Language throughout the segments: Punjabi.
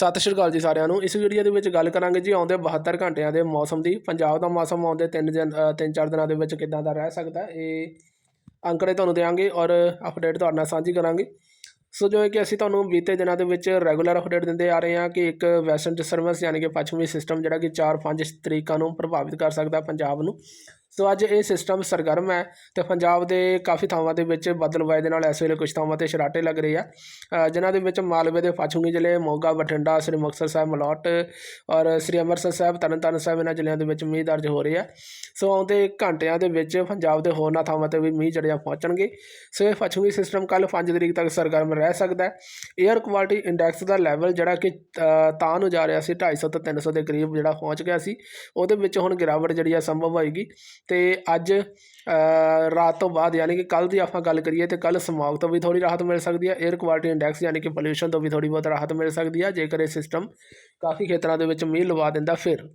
ਸਤਿ ਸ਼੍ਰੀ ਅਕਾਲ ਜੀ ਸਾਰਿਆਂ ਨੂੰ। ਇਸ ਵੀਡੀਓ ਦੇ ਵਿੱਚ ਗੱਲ ਕਰਾਂਗੇ ਜੀ ਆਉਂਦੇ 72 ਘੰਟਿਆਂ ਦੇ ਮੌਸਮ ਦੀ। ਪੰਜਾਬ ਦਾ ਮੌਸਮ ਆਉਂਦੇ 3 ਦਿਨ 3-4 ਦਿਨਾਂ ਦੇ ਵਿੱਚ ਕਿੱਦਾਂ ਦਾ ਰਹਿ ਸਕਦਾ ਇਹ ਅੰਕੜੇ ਤੁਹਾਨੂੰ ਦੇਵਾਂਗੇ ਔਰ ਅਪਡੇਟ ਤੁਹਾਡੇ ਨਾਲ ਸਾਂਝੀ ਕਰਾਂਗੇ। ਸੋ ਜੋ ਹੈ ਕਿ ਅਸੀਂ ਤੁਹਾਨੂੰ ਬੀਤੇ ਦਿਨਾਂ ਦੇ ਵਿੱਚ ਰੈਗੂਲਰ ਅਪਡੇਟ ਦਿੰਦੇ ਆ ਰਹੇ ਹਾਂ ਕਿ ਇੱਕ ਵੈਸਟਰਨ ਡਿਸਟਰਬੈਂਸ ਯਾਨੀ ਕਿ ਪੱਛਮੀ ਸਿਸਟਮ ਜਿਹੜਾ ਕਿ 4-5 ਤਰੀਕਾਂ ਨੂੰ ਪ੍ਰਭਾਵਿਤ ਕਰ ਸਕਦਾ ਪੰਜਾਬ ਨੂੰ। ਸੋ ਅੱਜ ਇਹ ਸਿਸਟਮ ਸਰਗਰਮ ਹੈ ਤੇ ਪੰਜਾਬ ਦੇ ਕਾਫੀ ਥਾਵਾਂ ਦੇ ਵਿੱਚ ਬਦਲਵਾਏ ਦੇ ਨਾਲ ਇਸ ਵੇਲੇ ਕੁਝ ਥਾਵਾਂ ਤੇ ਸ਼ਰਾਟੇ ਲੱਗ ਰਹੇ ਆ। ਜਿਨ੍ਹਾਂ ਦੇ ਵਿੱਚ ਮਾਲਵੇ ਦੇ ਫਾਚੂੰਗੀ ਜ਼ਿਲ੍ਹੇ, ਮੋਗਾ, ਬਠਿੰਡਾ, ਸ੍ਰੀ ਮੁਕਤਸਰ ਸਾਹਿਬ, ਮਲੌਟ ਔਰ ਸ੍ਰੀ ਅੰਮ੍ਰਿਤਸਰ ਸਾਹਿਬ, ਤਰਨਤਾਰਨ ਸਾਹਿਬ ਇਹਨਾਂ ਜ਼ਿਲ੍ਹਿਆਂ ਦੇ ਵਿੱਚ ਮੀਂਹ ਦਰਜ ਹੋ ਰਹੇ ਆ। ਸੋ ਆਉਂਦੇ ਘੰਟਿਆਂ ਦੇ ਵਿੱਚ ਪੰਜਾਬ ਦੇ ਹੋਰਨਾਂ ਥਾਵਾਂ ਤੇ ਵੀ ਮੀਂਹ ਜੜਿਆ ਪਹੁੰਚਣਗੇ। ਸੋ ਇਹ ਫਾਚੂੰਗੀ ਸਿਸਟਮ ਕੱਲ 5 ਤਰੀਕ ਤੱਕ ਸਰਗਰਮ ਰਹਿ ਸਕਦਾ ਹੈ। 에ਅਰ ਕੁਆਲਿਟੀ ਇੰਡੈਕਸ ਦਾ ਲੈਵਲ ਜਿਹੜਾ ਕਿ ਤਾਂ ਨੂੰ ਜਾ ਰਿਹਾ ਸੀ 250 ਤੋਂ 300 ਦੇ ਕਰੀਬ ਜਿਹੜਾ ਪਹੁੰਚ ਗਿਆ ਸੀ, ਉਹਦੇ ਵਿੱਚ ਹੁਣ ਗਿਰਾਵਟ ਜਿਹੜੀ ਆ ਸੰਭਵ ਹੋਏਗੀ। ਤੇ ਅੱਜ ਰਾਤ ਤੋਂ ਬਾਅਦ ਯਾਨੀ ਕਿ ਕੱਲ੍ਹ ਦੀ ਆਪਾਂ ਗੱਲ ਕਰੀਏ ਤਾਂ ਕੱਲ੍ਹ ਸਮੌਗ ਤੋਂ ਵੀ ਥੋੜ੍ਹੀ ਰਾਹਤ ਮਿਲ ਸਕਦੀ ਹੈ ਏਅਰ ਕੁਆਲਿਟੀ ਇੰਡੈਕਸ ਯਾਨੀ ਕਿ ਪੋਲਿਊਸ਼ਨ ਤੋਂ ਵੀ ਥੋੜ੍ਹੀ ਬਹੁਤ ਰਾਹਤ ਮਿਲ ਸਕਦੀ ਹੈ ਜੇਕਰ ਇਹ ਸਿਸਟਮ ਕਾਫੀ ਖੇਤਰਾਂ ਦੇ ਵਿੱਚ ਮੀਂਹ ਲਵਾ ਦਿੰਦਾ ਫਿਰ।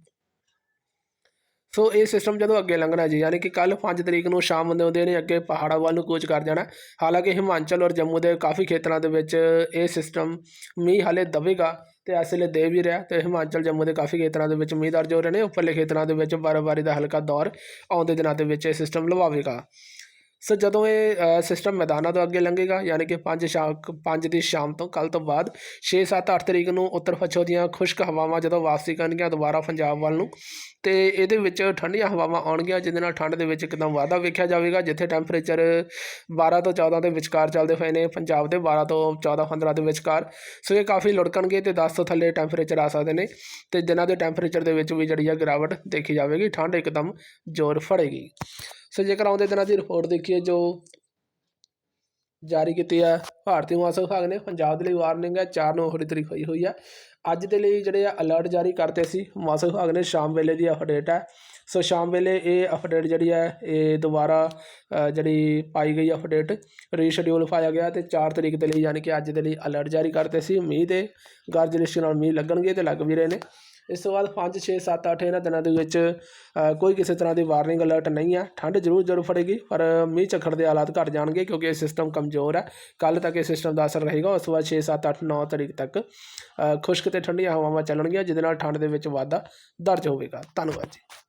ਸੋ ਇਹ ਸਿਸਟਮ ਜਦੋਂ ਅੱਗੇ ਲੰਘਣਾ ਜੀ, ਯਾਨੀ ਕਿ ਕੱਲ 5 ਤਰੀਕ ਨੂੰ ਸ਼ਾਮ ਹੁੰਦੇ ਹੁੰਦੇ ਨੇ ਅੱਗੇ ਪਹਾੜਾਂ ਵੱਲ ਨੂੰ ਕੂਚ ਕਰ ਜਾਣਾ। ਹਾਲਾਂਕਿ ਹਿਮਾਚਲ ਔਰ ਜੰਮੂ ਦੇ ਕਾਫੀ ਖੇਤਰਾਂ ਦੇ ਵਿੱਚ ਇਹ ਸਿਸਟਮ ਮੀਂਹ ਹਾਲੇ ਦਵੇਗਾ। ਤੇ ਇਸ ਵੇਲੇ ਦੇ ਵੀ ਰਿਹਾ ਤੇ ਹਿਮਾਚਲ, ਜੰਮੂ ਦੇ ਕਾਫੀ ਖੇਤਰਾਂ ਦੇ ਵਿੱਚ ਮੀਂਹ ਦਰਜ ਹੋ ਰਹੇ ਨੇ। ਉੱਪਰਲੇ ਖੇਤਰਾਂ ਦੇ ਵਿੱਚ ਬਰਫ਼ਬਾਰੀ ਦਾ ਹਲਕਾ ਦੌਰ ਆਉਂਦੇ ਦਿਨਾਂ ਦੇ ਵਿੱਚ ਇਹ ਸਿਸਟਮ ਲਵਾਵੇਗਾ। ਸੋ ਜਦੋਂ ਇਹ ਸਿਸਟਮ ਮੈਦਾਨਾਂ ਤੋਂ ਅੱਗੇ ਲੰਘੇਗਾ, ਯਾਨੀ ਕਿ 5 ਸ਼ਾਮ 5 ਦੀ ਸ਼ਾਮ ਤੋਂ ਕੱਲ ਤੋਂ ਬਾਅਦ 6 7 8 ਤਰੀਕ ਨੂੰ ਉੱਤਰ ਪੱਛਮ ਦੀਆਂ ਖੁਸ਼ਕ ਹਵਾਵਾਂ ਜਦੋਂ ਵਾਪਸੀ ਕਰਨਗੀਆਂ, ਦੁਬਾਰਾ ਪੰਜਾਬ ਵੱਲ ਨੂੰ, ਤੇ ਇਹਦੇ ਵਿੱਚ ਠੰਡੀਆਂ ਹਵਾਵਾਂ ਆਉਣਗੀਆਂ, ਜਿਹਦੇ ਨਾਲ ਠੰਡ ਦੇ ਵਿੱਚ ਇੱਕਦਮ ਵਾਧਾ ਵੇਖਿਆ ਜਾਵੇਗਾ, ਜਿੱਥੇ ਟੈਂਪਰੇਚਰ 12 ਤੋਂ 14 ਦੇ ਵਿਚਕਾਰ ਚੱਲਦੇ ਹੋਏ ਨੇ, ਪੰਜਾਬ ਦੇ 12 ਤੋਂ 14 15 ਦੇ ਵਿਚਕਾਰ। ਸੋ ਇਹ ਕਾਫੀ ਲੁੜਕਣਗੇ ਤੇ 10 ਤੋਂ ਥੱਲੇ ਟੈਂਪਰੇਚਰ ਆ ਸਕਦੇ ਨੇ, ਤੇ ਦਿਨਾਂ ਦੇ ਟੈਂਪਰੇਚਰ ਦੇ ਵਿੱਚ ਵੀ ਜਿਹੜੀ ਆ ਗਿਰਾਵਟ ਦੇਖੀ ਜਾਵੇਗੀ, ਠੰਡ ਇੱਕਦਮ ਜ਼ੋਰ ਫੜੇਗੀ। ਸੋ ਜੇਕਰ ਆਉਂਦੇ ਦਿਨਾਂ ਦੀ ਰਿਪੋਰਟ ਦੇਖੀਏ ਜੋ ਜਾਰੀ ਕੀਤੀ ਹੈ, ਭਾਰਤੀ ਮੌਸਮ ਵਿਭਾਗ ਨੇ ਪੰਜਾਬ ਦੇ ਲਈ ਵਾਰਨਿੰਗ ਹੈ 4 ਨੂੰ ਹੋਰੀ ਤਰੀਕ ਹੋਈ ਹੋਈ ਹੈ। ਅੱਜ ਦੇ ਲਈ ਜਿਹੜੇ ਆ ਅਲਰਟ ਜਾਰੀ ਕਰਤੇ ਸੀ, ਮੌਸਮ ਵਿਭਾਗ ਨੇ ਸ਼ਾਮ ਵੇਲੇ ਦੀ ਅਪਡੇਟ ਹੈ। ਸੋ ਸ਼ਾਮ ਵੇਲੇ ਇਹ ਅਪਡੇਟ ਜਿਹੜੀ ਹੈ, ਇਹ ਦੁਬਾਰਾ ਜਿਹੜੀ ਪਾਈ ਗਈ ਅਪਡੇਟ ਰੀਸ਼ਡਿਊਲ ਪਾਇਆ ਗਿਆ ਤੇ 4 ਤਰੀਕ ਦੇ ਲਈ ਯਾਨੀ ਕਿ ਅੱਜ ਦੇ ਲਈ ਅਲਰਟ ਜਾਰੀ ਕਰਤੇ ਸੀ। ਮੀਂਹ ਦੇ ਗਰਜ ਰਿਸ਼ਤੇ ਨਾਲ ਮੀਂਹ ਲੱਗਣਗੇ ਤੇ ਲੱਗ ਵੀ ਰਹੇ ਨੇ। ਇਸ ਤੋਂ ਬਾਅਦ 5 6 7 8 ਇਹਨਾਂ ਦਿਨਾਂ ਦੇ ਵਿੱਚ ਕੋਈ ਕਿਸੇ ਤਰ੍ਹਾਂ ਦੀ ਵਾਰਨਿੰਗ ਅਲਰਟ ਨਹੀਂ ਹੈ ਠੰਡ ਜ਼ਰੂਰ ਜ਼ਰੂਰ ਫੜੇਗੀ, ਪਰ ਮੀਂਹ ਝੱਖੜ ਦੇ ਹਾਲਾਤ ਘਟ ਜਾਣਗੇ ਕਿਉਂਕਿ ਇਹ ਸਿਸਟਮ ਕਮਜ਼ੋਰ ਹੈ। ਕੱਲ ਤੱਕ ਇਹ ਸਿਸਟਮ ਦਾ ਅਸਰ ਰਹੇਗਾ, ਉਸ ਤੋਂ ਬਾਅਦ 6 7 8 9 ਤਰੀਕ ਤੱਕ ਖੁਸ਼ਕ ਤੇ ਠੰਡੀਆਂ ਹਵਾਵਾਂ ਚੱਲਣਗੀਆਂ, ਜਿਹਦੇ ਨਾਲ ਠੰਡ ਦੇ ਵਿੱਚ ਵਾਧਾ ਦਰਜ ਹੋਵੇਗਾ। ਧੰਨਵਾਦ ਜੀ।